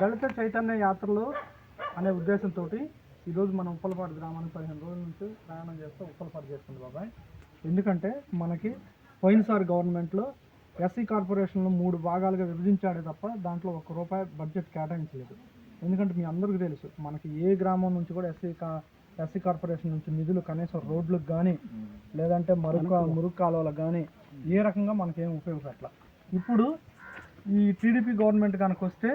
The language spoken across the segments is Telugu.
దళిత చైతన్య యాత్రలు అనే ఉద్దేశంతో ఈరోజు మనం ఉప్పలపాడు గ్రామానికి పదిహేను రోజుల నుంచి ప్రయాణం చేస్తూ ఉప్పలపాడు చేస్తుంది బాబాయ్. ఎందుకంటే మనకి పోయినసారి గవర్నమెంట్లో ఎస్సీ కార్పొరేషన్లో మూడు భాగాలుగా విభజించాడే తప్ప దాంట్లో ఒక్క రూపాయి బడ్జెట్ కేటాయించలేదు. ఎందుకంటే మీ అందరికీ తెలుసు మనకి ఏ గ్రామం నుంచి కూడా ఎస్సీ కా ఎస్సీ కార్పొరేషన్ నుంచి నిధులు కనీసం రోడ్లకు కానీ లేదంటే మరుగు మురుగు కాలువలకు కానీ ఏ రకంగా మనకేం ఉపయోగపడట్ల. ఇప్పుడు ఈ టీడీపీ గవర్నమెంట్ కనుక వస్తే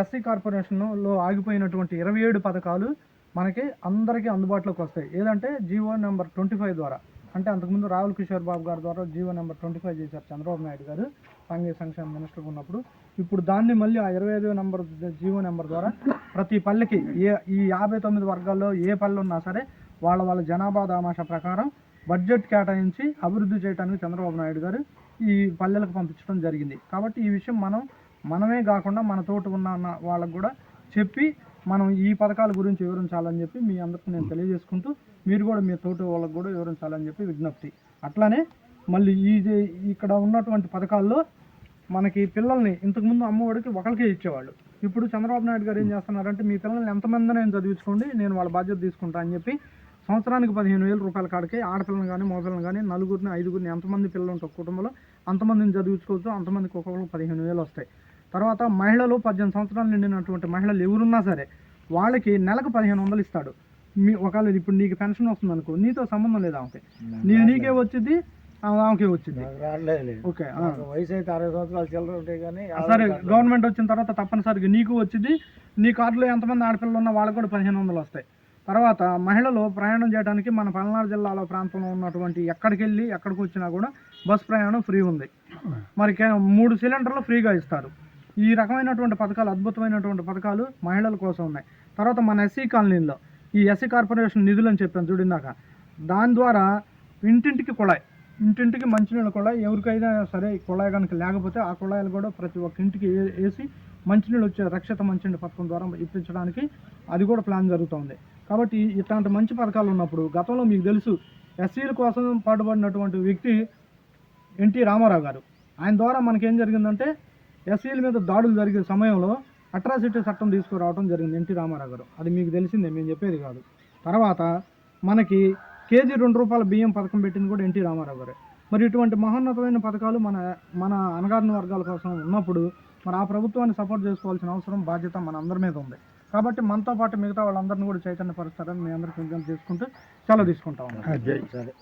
ఎస్సీ కార్పొరేషన్లో ఆగిపోయినటువంటి ఇరవై ఏడు పథకాలు మనకి అందరికీ అందుబాటులోకి వస్తాయి. ఏదంటే జీవో నెంబర్ ట్వంటీ ఫైవ్ ద్వారా. అంటే అంతకుముందు రాహుల్ కిషోర్ బాబు గారి ద్వారా జీవో నెంబర్ ట్వంటీ ఫైవ్ చేశారు చంద్రబాబు నాయుడు గారు సాంఘిక సంక్షేమ మినిస్టర్ ఉన్నప్పుడు. ఇప్పుడు దాన్ని మళ్ళీ ఆ ఇరవై ఐదో నెంబర్ జీవో నెంబర్ ద్వారా ప్రతి పల్లెకి ఏ ఈ యాభై తొమ్మిది వర్గాల్లో ఏ పల్లె ఉన్నా సరే వాళ్ళ వాళ్ళ జనాభా దామాష ప్రకారం బడ్జెట్ కేటాయించి అభివృద్ధి చేయడానికి చంద్రబాబు నాయుడు గారు ఈ పల్లెలకు పంపించడం జరిగింది. కాబట్టి ఈ విషయం మనం మనమే కాకుండా మన తోటి ఉన్న వాళ్ళకు కూడా చెప్పి మనం ఈ పథకాల గురించి వివరించాలని చెప్పి మీ అందరికి నేను తెలియజేసుకుంటూ మీరు కూడా మీ తోటి వాళ్ళకు కూడా వివరించాలని చెప్పి విజ్ఞప్తి. అట్లానే మళ్ళీ ఈ ఇక్కడ ఉన్నటువంటి పథకాల్లో మనకి పిల్లల్ని ఇంతకుముందు అమ్మఒడికి ఒకరికే ఇచ్చేవాళ్ళు. ఇప్పుడు చంద్రబాబు నాయుడు గారు ఏం చేస్తున్నారంటే మీ పిల్లల్ని ఎంతమంది నేను చదివించుకోండి నేను వాళ్ళ బాధ్యత తీసుకుంటా అని చెప్పి సంవత్సరానికి పదిహేను వేల రూపాయల కాడికి ఆడపిల్లని కానీ మగపిల్లని కానీ నలుగురిని ఐదుగురిని ఎంతమంది పిల్లలు ఉంటారు కుటుంబంలో అంతమందిని చదివించుకోవచ్చు అంతమందికి ఒక్కొక్కరికి పదిహేను వేలు వస్తాయి. తర్వాత మహిళలు పద్దెనిమిది సంవత్సరాలు నిండినటువంటి మహిళలు ఎవరున్నా సరే వాళ్ళకి నెలకు పదిహేను వందలు ఇస్తాడు. మీ ఒకవేళ ఇప్పుడు నీకు పెన్షన్ వస్తుంది అనుకో నీతో సంబంధం లేదు ఆమెకి. నీ నీకే వచ్చింది ఆమెకే వచ్చింది ఓకే వయసు అయితే అరవై సంవత్సరాలు చిల్లర ఉంటాయి కానీ సరే గవర్నమెంట్ వచ్చిన తర్వాత తప్పనిసరిగా నీకు వచ్చింది నీ కార్డులో ఎంతమంది ఆడపిల్లలు ఉన్నా వాళ్ళకి కూడా పదిహేను వందలు వస్తాయి. తర్వాత మహిళలు ప్రయాణం చేయడానికి మన పల్నాడు జిల్లాలో ప్రాంతంలో ఉన్నటువంటి ఎక్కడికి వెళ్ళి ఎక్కడికి వచ్చినా కూడా బస్ ప్రయాణం ఫ్రీ ఉంది. మరి కే- మూడు సిలిండర్లు ఫ్రీగా ఇస్తారు. ఈ రకమైనటువంటి పథకాలు అద్భుతమైనటువంటి పథకాలు మహిళల కోసం ఉన్నాయి. తర్వాత మన ఎస్సీ కాలనీలో ఈ ఎస్సీ కార్పొరేషన్ నిధులు అని చెప్పాను చూడిందాక దాని ద్వారా ఇంటింటికి కుళాయి ఇంటింటికి మంచినీళ్ళ కుళాయి ఎవరికైనా సరే కుళాయి కనుక లేకపోతే ఆ కుళాయిలు కూడా ప్రతి ఒక్క ఇంటికి వేసి మంచినీళ్ళు వచ్చే రక్షిత మంచినీళ్ళ పథకం ద్వారా ఇప్పించడానికి అది కూడా ప్లాన్ జరుగుతుంది. కాబట్టి ఇట్లాంటి మంచి పథకాలు ఉన్నప్పుడు గతంలో మీకు తెలుసు ఎస్సీల కోసం పాటుపడినటువంటి వ్యక్తి ఎన్టీ రామారావు గారు. ఆయన ద్వారా మనకేం జరిగిందంటే ఎస్సీల మీద దాడులు జరిగే సమయంలో అట్రాసిటీ చట్టం తీసుకురావడం జరిగింది ఎన్టీ రామారావు గారు. అది మీకు తెలిసిందే మేము చెప్పేది కాదు. తర్వాత మనకి కేజీ రెండు రూపాయల బియ్యం పథకం పెట్టింది కూడా ఎన్టీ రామారావు గారు. మరి ఇటువంటి మహోన్నతమైన పథకాలు మన మన అనగారిన వర్గాల కోసం ఉన్నప్పుడు మరి ఆ ప్రభుత్వాన్ని సపోర్ట్ చేసుకోవాల్సిన అవసరం బాధ్యత మన అందరి మీద ఉంది. కాబట్టి మనతో పాటు మిగతా వాళ్ళందరినీ కూడా చైతన్యపరుస్తారని మీ అందరికీ విజ్ఞప్తి చేసుకుంటూ సెలవు తీసుకుంటా ఉన్నాం. సరే